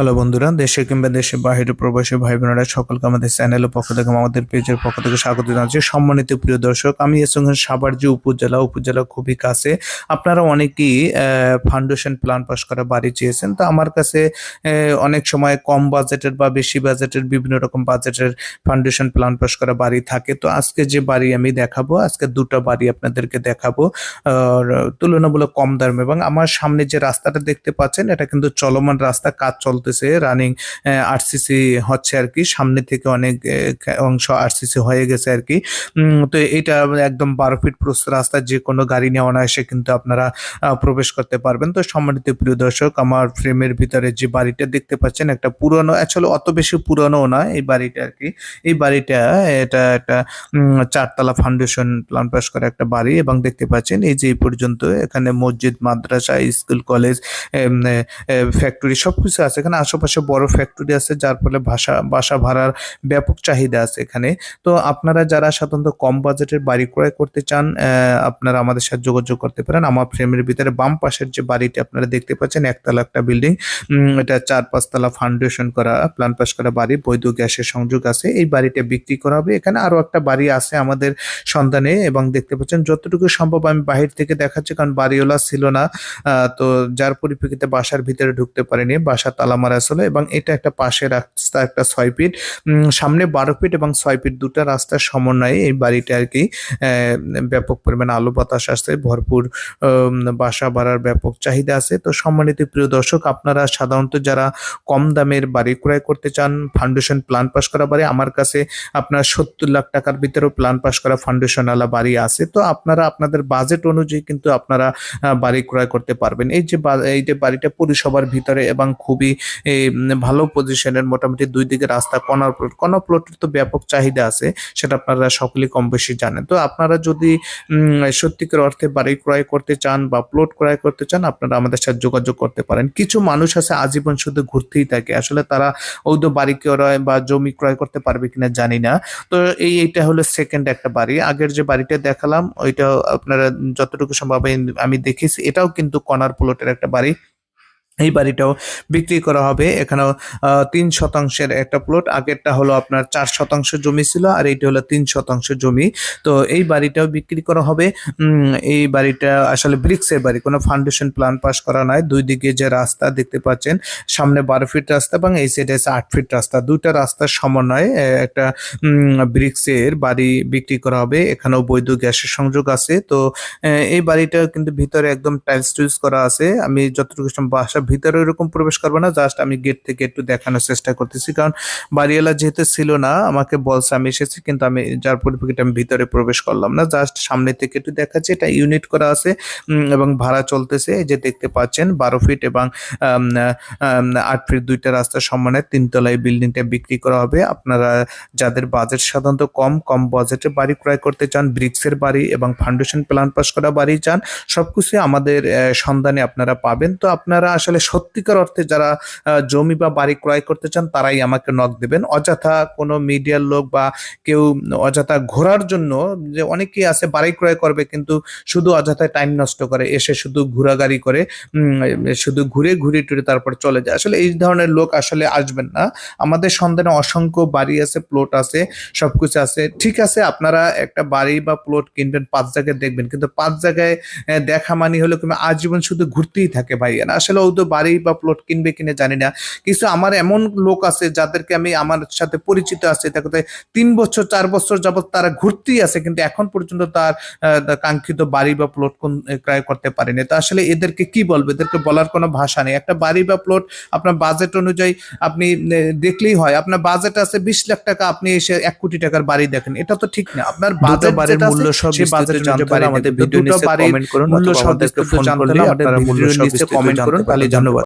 Hello বন্ধুরা, দেশে কিংবা দেশে বাইরে প্রবাসী ভাই বোনেরা সকলকে আমাদের চ্যানেলের পক্ষ থেকে আমাদের পেজের পক্ষ থেকে স্বাগত জানাচ্ছি। সম্মানিত প্রিয় দর্শক, আমি এর সঙ্গে সাভার যে উপজেলা উপজেলা খুবই কাছে। আপনারা অনেকেই ফাউন্ডেশন প্ল্যান পাস করা বাড়ি চেয়েছেন। তো আমার কাছে অনেক সময় কম বাজেটের বা বেশি বাজেটের বিভিন্ন রকম বাজেটের ফাউন্ডেশন প্ল্যান পাস করা বাড়ি থাকে। তো আজকে যে বাড়ি আমি দেখাবো, আজকে দুটো বাড়ি আপনাদেরকে দেখাবো। তুলনামূলক কম দাম এবং আমার সামনে যে রাস্তাটা দেখতে পাচ্ছেন, এটা কিন্তু চলমান রাস্তা কাজ চলতেছে রানিং আরসিসি হচ্ছে আর কি, সামনে থেকে অনেক অংশ আরসিসি হয়ে গেছে আর কি। তো এটা একদম বারো ফিট প্রস্ত রাস্তা, যে কোনো গাড়ি নিয়ে অনায়াসে কিন্তু আপনারা প্রবেশ করতে পারবেন। তো সম্মানিত প্রিয় দর্শক, আমার ফ্রেমের ভিতরে যে বাড়িটা দেখতে পাচ্ছেন, একটা পুরনো আসলে অত বেশি পুরনো না এই বাড়িটা আর কি। এই বাড়িটা, এটা একটা চারতলা ফাউন্ডেশন প্লান পাস করা একটা বাড়ি এবং দেখতে পাচ্ছেন, এই যে পর্যন্ত এখানে মসজিদ, মাদ্রাসা, স্কুল, কলেজ ফ্যাক্টরি সবকিছু আছে। এখানে আশেপাশে বড় ফ্যাক্টরি আছে, যার ফলে ভাষা, বাসা ভাড়ার ব্যাপক চাহিদা আছে এখানে। তো আপনারা যারা সাধারণত কম বাজেটের বাড়ি ক্রয় করতে চান আপনারা আমাদের সাথে যোগাযোগ করতে পারেন। আমার ফ্রেমের ভিতরে বাম পাশের যে বাড়িটি আপনারা দেখতে পাচ্ছেন, একতলা একটা বিল্ডিং এটা চার পাঁচতলা ফাউন্ডেশন করা প্ল্যান পাস করা বাড়ি, বৈধ গ্যাসের সংযোগ আছে। এই বাড়িটা বিক্রি করা হবে। এখানে আরও একটা বাড়ি আছে আমাদের সন্ধানে এবং দেখতে পাচ্ছেন, যতটুকু সম্ভব আমি বাহির থেকে দেখাচ্ছি, কারণ বাড়িওয়ালা ছিল না তো যার পরিপ্রেক্ষিতে বাসার ভিতরে ঢুকতে পারেনি। বাসা তালা মারা আসলে এবং এটা একটা পাশে রাস্তা, একটা ছয় ফিট সামনে বারো ফিট এবং ছয় ফিট দুটা রাস্তার সমন্বয়ে এই বাড়িটা আর কি ব্যাপক পরিমাণে আলো, বাতাস আসছে, ভরপুর বাসা বাড়ার ব্যাপক চাহিদা আছে। তো সম্মানিত প্রিয় দর্শক, আপনারা সাধারণত যারা কম দামের বাড়ি ক্রয় করতে চান, ফাউন্ডেশন প্ল্যান পাস করা বাড়ি আমার কাছে আপনার সত্তর লাখ টাকার ভিতরেও প্ল্যান পাস করা ফাউন্ডেশনওয়ালা বাড়ি আছে। তো আপনারা আপনাদের বাজেট অনুযায়ী কিন্তু আপনারা বাড়ি ক্রয় করতে পারবেন। এই যে এই যে বাড়িটা পরিষেবার ভিতরে এবং খুবই এই, ভালো পজিশনের মোটামুটি দুই দিকে রাস্তা কর্নার প্লট কর্নার প্লটের তো ব্যাপক চাহিদা আছে সেটা আপনারা সকলেই কম বেশি জানেন। তো আপনারা যদি সত্যিকার অর্থে বাড়ি ক্রয় করতে চান বা প্লট ক্রয় করতে চান আপনারা আমাদের সাথে যোগাযোগ করতে পারেন। কিছু মানুষ আছে আজীবন শুধু ঘুরতেই থাকে। আসলে তারা ওই বাড়ি ক্রয় বা জমি ক্রয় করতে পারবে কিনা জানি না। তো এই এইটা হলো সেকেন্ড একটা বাড়ি। আগের যে বাড়িটা দেখালাম ওইটা আপনারা যতটুকু সম্ভব আমি- দেখেছি। এটাও কিন্তু কর্নার প্লটের একটা বাড়ি। এই বাড়িটাও বিক্রি করা হবে। এখানেও তিন শতাংশের একটা প্লট আগেরটা হলো আপনার চার শতাংশ জমি ছিল আর এইটা হলো তিন শতাংশ জমি। তো এই বাড়িটাও বিক্রি করা হবে। এই বাড়িটা আসলে ব্রিক্সের বাড়ি, কোনো ফাউন্ডেশন প্ল্যান পাস করা নয় দুই দিকে যে রাস্তা দেখতে পাচ্ছেন, সামনে বারো ফিট রাস্তা এবং এই সাইডে আছে আট ফিট রাস্তা। দুইটা রাস্তার সমন্বয়ে একটা ব্রিক্সের বাড়ি বিক্রি করা হবে। এখানেও বৈধ গ্যাসের সংযোগ আছে। তো এই বাড়িটা কিন্তু ভিতরে একদম টাইলস টুইলস করা আছে। আমি যতটুকু বাসার ভিতরে এরকম প্রবেশ করব না জাস্ট আমি গেট থেকে একটু দেখানোর চেষ্টা করতেছি। কারণ বাড়িওয়ালা যেহেতু ছিল না, আমাকে বলছে আমি এসেছি, কিন্তু আমি যার পরিপ্রেক্ষিতে আমি ভিতরে প্রবেশ করলাম না। জাস্ট সামনে থেকে একটু দেখাচ্ছি, এটা ইউনিট করা আছে এবং ভাড়া চলতেছে যে দেখতে পাচ্ছেন, বারো ফিট এবং আট ফিট দুইটা রাস্তার সমানে তিনতলায় বিল্ডিংটা বিক্রি করা হবে। আপনারা যাদের বাজেট সাধারণত কম কম বাজেটে বাড়ি ক্রয় করতে চান ব্রিক্সের বাড়ি এবং ফাউন্ডেশন প্ল্যান পাস করা বাড়ি চান, সবকিছু আমাদের সন্ধানে আপনারা পাবেন। তো আপনারা আসলে সত্যিকার অর্থে যারা জমি বা বাড়ি ক্রয় করতে চান, তারাই আমাকে নক দেবেন। অযথা কোনো মিডিয়ার লোক বা কেউ অযথা ঘোরার জন্য, যে অনেকেই আছে, বাড়ি ক্রয় করবে, কিন্তু শুধু অযথায় টাইম নষ্ট করে, এসে শুধু ঘোরাগাড়ি করে শুধু ঘুরে ঘুরে টুরে তারপর চলে যায়। আসলে এই ধরনের লোক আসলে আসবেন না। আমাদের সন্ধানে অসংখ্য বাড়ি আছে প্লট আছে, সবকিছু আছে। ঠিক আছে, আপনারা একটা বাড়ি বা প্লট কিনবেন, পাঁচ জায়গায় দেখবেন, কিন্তু পাঁচ জায়গায় দেখা মানি হলো আজীবন শুধু ঘুরতেই থাকে ভাই না আসলে বাড়ি বা প্লট কিনবে কিনে জানি না। কিছু আমার এমন লোক আছে যাদেরকে আমি আমার সাথে পরিচিত আছে। তাকে তিন বছর চার বছর যাবত তারা ঘুরতেই আছে কিন্তু এখন পর্যন্ত তার কাঙ্ক্ষিত বাড়ি বা প্লট কোন ক্রয় করতে পারেনি। তো আসলে এদেরকে কি বলব? এদেরকে বলার কোনো ভাষা নেই। একটা বাড়ি বা প্লট আপনার বাজেট অনুযায়ী আপনি দেখলেই হয়। আপনার বাজেট আছে বিশ লাখ টাকা আপনি এসে এক কোটি টাকার বাড়ি দেখেন। এটা তো ঠিক না। আপনার বাজেট বাড়ির মূল্য সব বাজেট জানতে বাড়ি আমাদের ভিডিও নিচে comment করুন মূল্য সব জানতে মূল্য সব নিচে জানতে করুন, তাহলে ধন্যবাদ